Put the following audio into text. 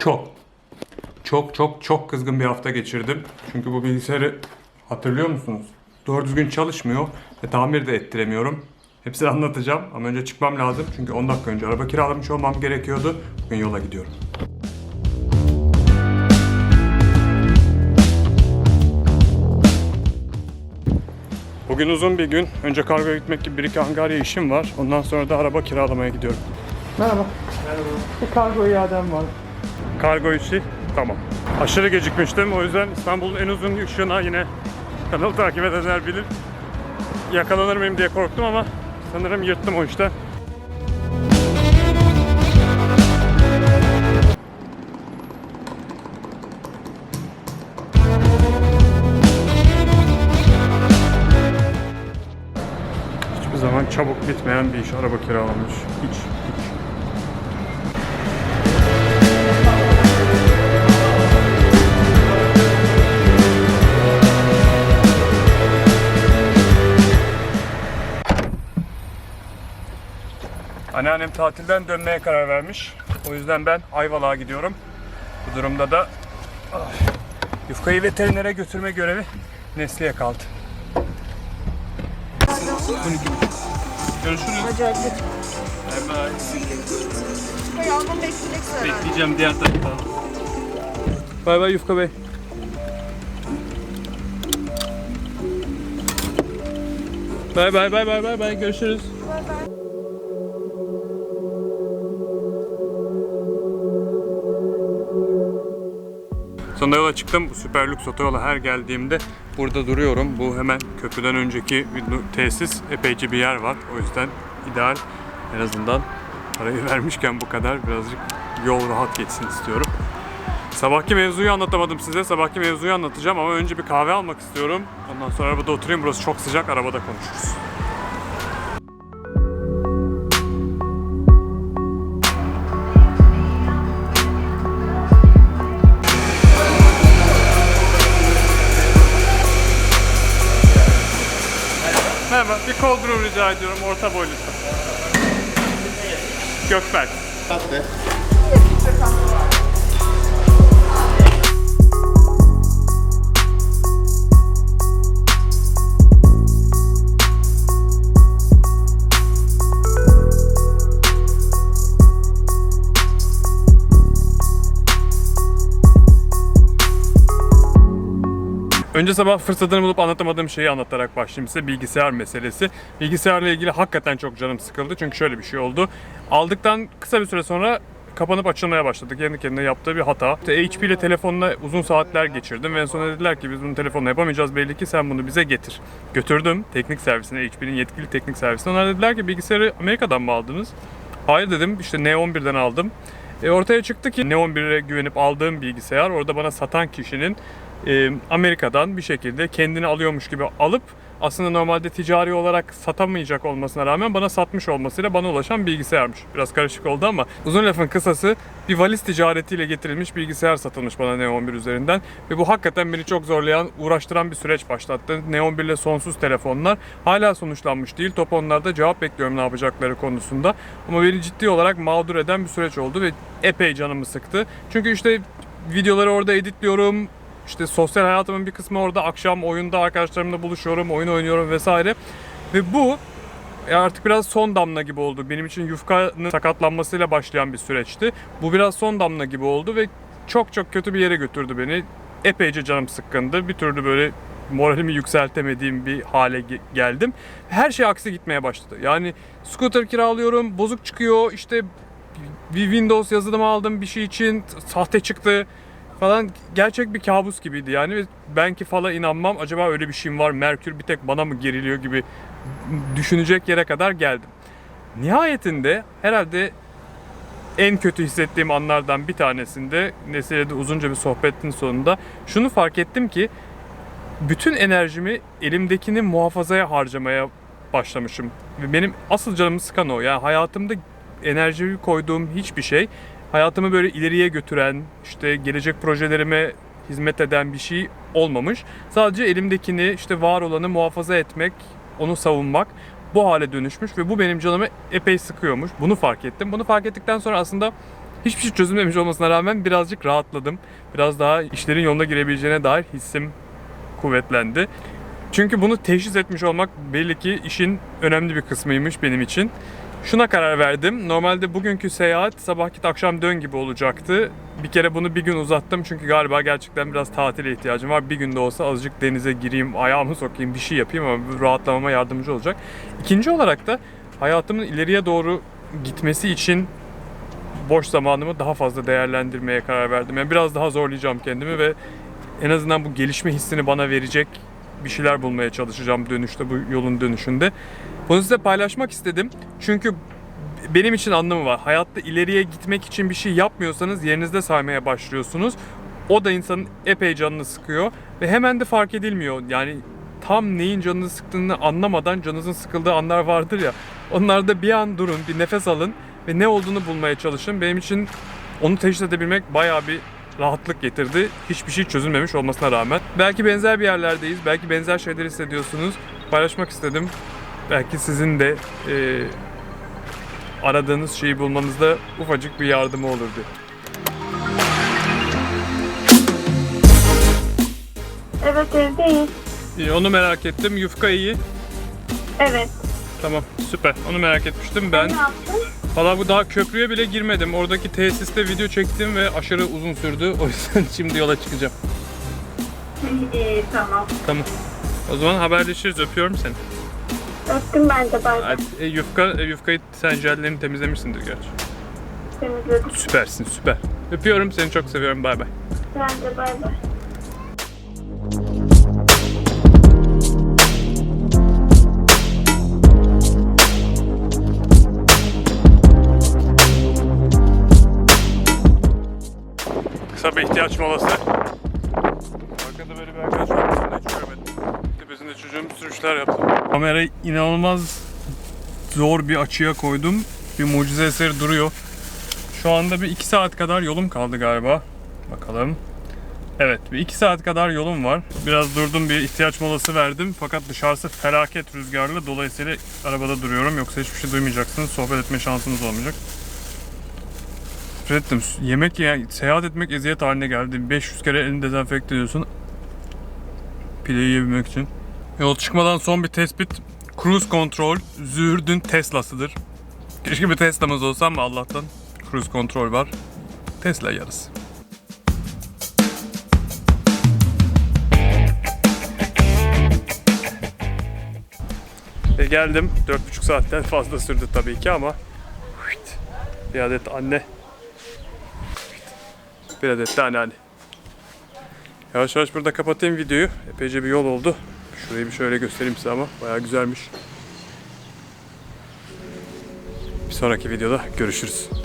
Çok. Çok çok çok kızgın bir hafta geçirdim. Çünkü bu bilgisayarı hatırlıyor musunuz? Doğru düzgün çalışmıyor ve tamir de ettiremiyorum. Hepsini anlatacağım ama önce çıkmam lazım. Çünkü 10 dakika önce araba kiralamış olmam gerekiyordu. Bugün yola gidiyorum. Bugün uzun bir gün. Önce kargoya gitmek gibi bir iki Angarya işim var. Ondan sonra da araba kiralamaya gidiyorum. Merhaba. Merhaba. Bir kargo iadem var. Kargo işi tamam. Aşırı gecikmiştim. O yüzden İstanbul'un en uzun ışığına yine kanalı takip edenler bilir. Yakalanır mıyım diye korktum ama sanırım yırttım o işte. Hiçbir zaman çabuk bitmeyen bir iş araba kiralamış. Hiç, hiç. Anneannem tatilden dönmeye karar vermiş. O yüzden ben Ayvalık'a gidiyorum. Bu durumda da ah, yufkayı veterinere götürme görevi Nesli'ye kaldı. Görüşürüz. Acayip. Bye bye. Yavrum. Bekleyeceğim diğer tarafa. Bay bay Yufka Bey. Bay bay bay bay bay bay görüşürüz. Sonunda yola çıktım. Bu süper lüks otoyola her geldiğimde burada duruyorum. Bu hemen köprüden önceki tesis epeyce bir yer var. O yüzden ideal en azından parayı vermişken bu kadar birazcık yol rahat geçsin istiyorum. Sabahki mevzuyu anlatamadım size. Sabahki mevzuyu anlatacağım ama önce bir kahve almak istiyorum. Ondan sonra arabada oturayım. Burası çok sıcak. Arabada konuşuruz. Merhaba. Bir cold brew rica ediyorum. Orta boylusu. Gökberk. Tatlı. Önce sabah fırsatını bulup anlatamadığım şeyi anlatarak başlayayım size. Bilgisayar meselesi. Bilgisayarla ilgili hakikaten çok canım sıkıldı. Çünkü şöyle bir şey oldu. Aldıktan kısa bir süre sonra kapanıp açılmaya başladı. Kendi kendine yaptığı bir hata. İşte HP ile telefonla uzun saatler geçirdim ve en sonunda dediler ki biz bunu telefonla yapamayacağız belli ki sen bunu bize getir. Götürdüm teknik servisine, HP'nin yetkili teknik servisine. Onlar dediler ki bilgisayarı Amerika'dan mı aldınız? Hayır dedim işte N11'den aldım. E ortaya çıktı ki N11'e güvenip aldığım bilgisayar orada bana satan kişinin e, Amerika'dan bir şekilde kendini alıyormuş gibi alıp aslında normalde ticari olarak satamayacak olmasına rağmen bana satmış olmasıyla bana ulaşan bilgisayarmış. Biraz karışık oldu ama uzun lafın kısası bir valiz ticaretiyle getirilmiş bilgisayar satılmış bana N11 üzerinden ve bu hakikaten beni çok zorlayan, uğraştıran bir süreç başlattı. N11 ile sonsuz telefonlar hala sonuçlanmış değil. Top onlarda cevap bekliyorum ne yapacakları konusunda. Ama beni ciddi olarak mağdur eden bir süreç oldu ve epey canımı sıktı. Çünkü işte videoları orada editliyorum, işte sosyal hayatımın bir kısmı orada akşam oyunda arkadaşlarımla buluşuyorum, oyun oynuyorum vesaire. Ve bu e, artık biraz son damla gibi oldu. Benim için yufkanın sakatlanmasıyla başlayan bir süreçti. Bu biraz son damla gibi oldu ve çok çok kötü bir yere götürdü beni. Epeyce canım sıkkındı. Bir türlü böyle moralimi yükseltemediğim bir hale ge- geldim. Her şey aksi gitmeye başladı. Yani scooter kiralıyorum, bozuk çıkıyor. İşte bir Windows yazılımı aldım bir şey için, sahte çıktı falan gerçek bir kabus gibiydi yani ben ki fala inanmam acaba öyle bir şeyim var Merkür bir tek bana mı geriliyor gibi düşünecek yere kadar geldim. Nihayetinde herhalde en kötü hissettiğim anlardan bir tanesinde Nesile'de uzunca bir sohbetin sonunda şunu fark ettim ki bütün enerjimi elimdekini muhafazaya harcamaya başlamışım. Ve benim asıl canımı sıkan o. Yani hayatımda enerjimi koyduğum hiçbir şey hayatımı böyle ileriye götüren, işte gelecek projelerime hizmet eden bir şey olmamış. Sadece elimdekini, işte var olanı muhafaza etmek, onu savunmak bu hale dönüşmüş ve bu benim canımı epey sıkıyormuş. Bunu fark ettim. Bunu fark ettikten sonra aslında Hiçbir şey çözülmemiş olmasına rağmen birazcık rahatladım. Biraz daha işlerin yoluna girebileceğine dair hissim kuvvetlendi. Çünkü bunu teşhis etmiş olmak belli ki işin önemli bir kısmıymış benim için. Şuna karar verdim. Normalde bugünkü seyahat sabah git akşam dön gibi olacaktı. Bir kere bunu bir gün uzattım çünkü galiba gerçekten biraz tatile ihtiyacım var. Bir günde olsa azıcık denize gireyim, ayağımı sokayım, bir şey yapayım ama rahatlamama yardımcı olacak. İkinci olarak da hayatımın ileriye doğru gitmesi için boş zamanımı daha fazla değerlendirmeye karar verdim. Yani biraz daha zorlayacağım kendimi ve en azından bu gelişme hissini bana verecek bir şeyler bulmaya çalışacağım dönüşte bu yolun dönüşünde. Bunu size paylaşmak istedim. Çünkü benim için anlamı var. Hayatta ileriye gitmek için bir şey yapmıyorsanız yerinizde saymaya başlıyorsunuz. O da insanın epey canını sıkıyor ve hemen de fark edilmiyor. Yani tam neyin canını sıktığını anlamadan canınızın sıkıldığı anlar vardır ya. Onlarda bir an durun, bir nefes alın ve ne olduğunu bulmaya çalışın. Benim için onu teşhis edebilmek bayağı bir rahatlık getirdi. Hiçbir şey çözülmemiş olmasına rağmen. Belki benzer bir yerlerdeyiz. Belki benzer şeyler hissediyorsunuz. Paylaşmak istedim. Belki sizin de e, aradığınız şeyi bulmanızda ufacık bir yardımı olur diye. Evet evdeyiz. İyi, onu merak ettim. Yufka iyi. Evet. Tamam süper. Onu merak etmiştim ben. Ne yaptın? Valla bu daha köprüye bile girmedim. Oradaki tesiste video çektim ve aşırı uzun sürdü. O yüzden şimdi yola çıkacağım. İyi tamam. Tamam. O zaman haberleşiriz. Öpüyorum seni. Öptüm ben de bay bay. Hadi, e, yufka, e, yufkayı sen jellerini temizlemişsindir gerçi. Temizledim. Süpersin süper. Öpüyorum seni çok seviyorum. Bay bay. Ben de bay bay. Kısa bir ihtiyaç molası. Arkada böyle bir arkadaş var. Ben hiç görmedim. Tepesinde çocuğum bir sürü işler yaptı. Kamerayı inanılmaz zor bir açıya koydum. Bir mucize eseri duruyor. Şu anda bir iki saat kadar yolum kaldı galiba. Bakalım. Evet, bir iki saat kadar yolum var. Biraz durdum, bir ihtiyaç molası verdim. Fakat dışarısı felaket rüzgarlı. Dolayısıyla arabada duruyorum. Yoksa hiçbir şey duymayacaksınız. Sohbet etme şansınız olmayacak. Ettim. Yemek ya seyahat etmek eziyet haline geldi. 500 kere elini dezenfekte ediyorsun. Pideyi yiyebilmek için. Yol çıkmadan son bir tespit. Cruise Control Züğürdün Tesla'sıdır. Keşke bir Tesla'mız olsa ama Allah'tan Cruise Control var. Tesla yarısı. Ve geldim. 4,5 saatten fazla sürdü tabii ki ama bir adet anne bir adet de anneanne. Yavaş yavaş burada kapatayım videoyu. Epeyce bir yol oldu. Şurayı bir şöyle göstereyim size ama bayağı güzelmiş. Bir sonraki videoda görüşürüz.